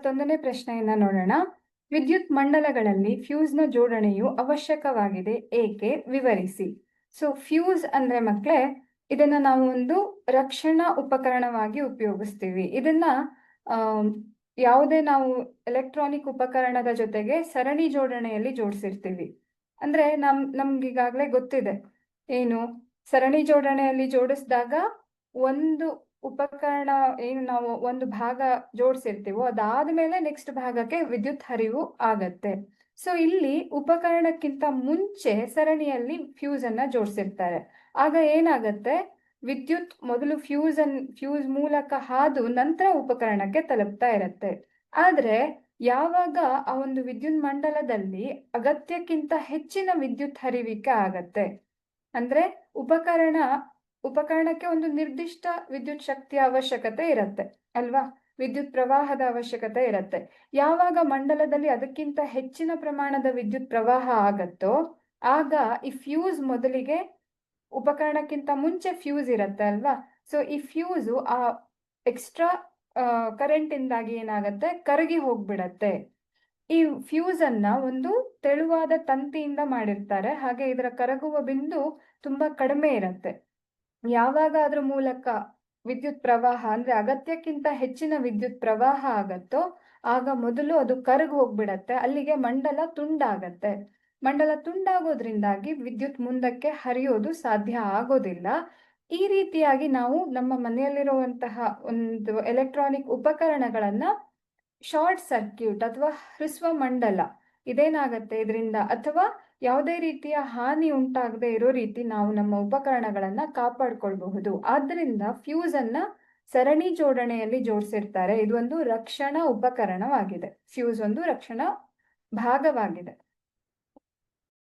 ಮತ್ತೊಂದನೇ ಪ್ರಶ್ನೆಯನ್ನ ನೋಡೋಣ. ವಿದ್ಯುತ್ ಮಂಡಲಗಳಲ್ಲಿ ಫ್ಯೂಸ್ನ ಜೋಡಣೆಯು ಅವಶ್ಯಕವಾಗಿದೆ, ಏಕೆ? ವಿವರಿಸಿ. ಸೊ ಫ್ಯೂಸ್ ಅಂದ್ರೆ ಮಕ್ಕಳೇ ಇದನ್ನ ನಾವು ಒಂದು ರಕ್ಷಣಾ ಉಪಕರಣವಾಗಿ ಉಪಯೋಗಿಸ್ತೀವಿ. ಇದನ್ನ ಯಾವುದೇ ನಾವು ಎಲೆಕ್ಟ್ರಾನಿಕ್ ಉಪಕರಣದ ಜೊತೆಗೆ ಸರಣಿ ಜೋಡಣೆಯಲ್ಲಿ ಜೋಡಿಸಿರ್ತೀವಿ. ಅಂದ್ರೆ ನಮ್ ನಮ್ಗೀಗಾಗಲೇ ಗೊತ್ತಿದೆ. ಏನು? ಸರಣಿ ಜೋಡಣೆಯಲ್ಲಿ ಜೋಡಿಸಿದಾಗ ಒಂದು ಉಪಕರಣ ಏನು ನಾವು ಒಂದು ಭಾಗ ಜೋಡಿಸಿರ್ತೀವೋ ಅದಾದ್ಮೇಲೆ ನೆಕ್ಸ್ಟ್ ಭಾಗಕ್ಕೆ ವಿದ್ಯುತ್ ಹರಿವು ಆಗತ್ತೆ. ಸೊ ಇಲ್ಲಿ ಉಪಕರಣಕ್ಕಿಂತ ಮುಂಚೆ ಸರಣಿಯಲ್ಲಿ ಫ್ಯೂಸ್ ಅನ್ನ ಜೋಡಿಸಿರ್ತಾರೆ. ಆಗ ಏನಾಗತ್ತೆ? ವಿದ್ಯುತ್ ಮೊದಲು ಫ್ಯೂಸ್ ಅನ್ ಫ್ಯೂಸ್ ಮೂಲಕ ಹಾದು ನಂತರ ಉಪಕರಣಕ್ಕೆ ತಲುಪ್ತಾ ಇರತ್ತೆ. ಆದ್ರೆ, ಯಾವಾಗ ಆ ಒಂದು ವಿದ್ಯುತ್ ಮಂಡಲದಲ್ಲಿ ಅಗತ್ಯಕ್ಕಿಂತ ಹೆಚ್ಚಿನ ವಿದ್ಯುತ್ ಹರಿವಿಕೆ ಆಗತ್ತೆ? ಅಂದ್ರೆ ಉಪಕರಣ ಉಪಕರಣಕ್ಕೆ ಒಂದು ನಿರ್ದಿಷ್ಟ ವಿದ್ಯುತ್ ಶಕ್ತಿಯ ಅವಶ್ಯಕತೆ ಇರತ್ತೆ, ಅಲ್ವಾ? ವಿದ್ಯುತ್ ಪ್ರವಾಹದ ಅವಶ್ಯಕತೆ ಇರತ್ತೆ. ಯಾವಾಗ ಮಂಡಲದಲ್ಲಿ ಅದಕ್ಕಿಂತ ಹೆಚ್ಚಿನ ಪ್ರಮಾಣದ ವಿದ್ಯುತ್ ಪ್ರವಾಹ ಆಗತ್ತೋ, ಆಗ ಈ ಫ್ಯೂಸ್ ಮೊದಲಿಗೆ ಉಪಕರಣಕ್ಕಿಂತ ಮುಂಚೆ ಫ್ಯೂಸ್ ಇರುತ್ತೆ, ಅಲ್ವಾ? ಸೊ ಈ ಫ್ಯೂಸು ಆ ಎಕ್ಸ್ಟ್ರಾ ಕರೆಂಟ್ ಇಂದಾಗಿ ಏನಾಗತ್ತೆ? ಕರಗಿ ಹೋಗ್ಬಿಡತ್ತೆ. ಈ ಫ್ಯೂಸ್ ಅನ್ನ ಒಂದು ತೆಳುವಾದ ತಂತಿಯಿಂದ ಮಾಡಿರ್ತಾರೆ. ಹಾಗೆ ಇದರ ಕರಗುವ ಬಿಂದು ತುಂಬಾ ಕಡಿಮೆ ಇರತ್ತೆ. ಯಾವಾಗ ಅದ್ರ ಮೂಲಕ ವಿದ್ಯುತ್ ಪ್ರವಾಹ, ಅಂದ್ರೆ ಅಗತ್ಯಕ್ಕಿಂತ ಹೆಚ್ಚಿನ ವಿದ್ಯುತ್ ಪ್ರವಾಹ ಆಗತ್ತೋ, ಆಗ ಮೊದಲು ಅದು ಕರಗಿ ಹೋಗ್ಬಿಡತ್ತೆ. ಅಲ್ಲಿಗೆ ಮಂಡಲ ತುಂಡಾಗತ್ತೆ. ಮಂಡಲ ತುಂಡಾಗೋದ್ರಿಂದಾಗಿ ವಿದ್ಯುತ್ ಮುಂದಕ್ಕೆ ಹರಿಯೋದು ಸಾಧ್ಯ ಆಗೋದಿಲ್ಲ. ಈ ರೀತಿಯಾಗಿ ನಾವು ನಮ್ಮ ಮನೆಯಲ್ಲಿರುವಂತಹ ಒಂದು ಎಲೆಕ್ಟ್ರಾನಿಕ್ ಉಪಕರಣಗಳನ್ನ ಶಾರ್ಟ್ ಸರ್ಕ್ಯೂಟ್ ಅಥವಾ ಹ್ರಸ್ವ ಮಂಡಲ ಇದೇನಾಗತ್ತೆ ಇದರಿಂದ? ಅಥವಾ ಯಾವುದೇ ರೀತಿಯ ಹಾನಿ ಉಂಟಾಗದೆ ಇರೋ ರೀತಿ ನಾವು ನಮ್ಮ ಉಪಕರಣಗಳನ್ನ ಕಾಪಾಡ್ಕೊಳ್ಬಹುದು. ಆದ್ರಿಂದ ಫ್ಯೂಸ್ ಸರಣಿ ಜೋಡಣೆಯಲ್ಲಿ ಜೋಡಿಸಿರ್ತಾರೆ. ಇದು ಒಂದು ರಕ್ಷಣಾ ಉಪಕರಣವಾಗಿದೆ. ಫ್ಯೂಸ್ ಒಂದು ರಕ್ಷಣಾ ಭಾಗವಾಗಿದೆ.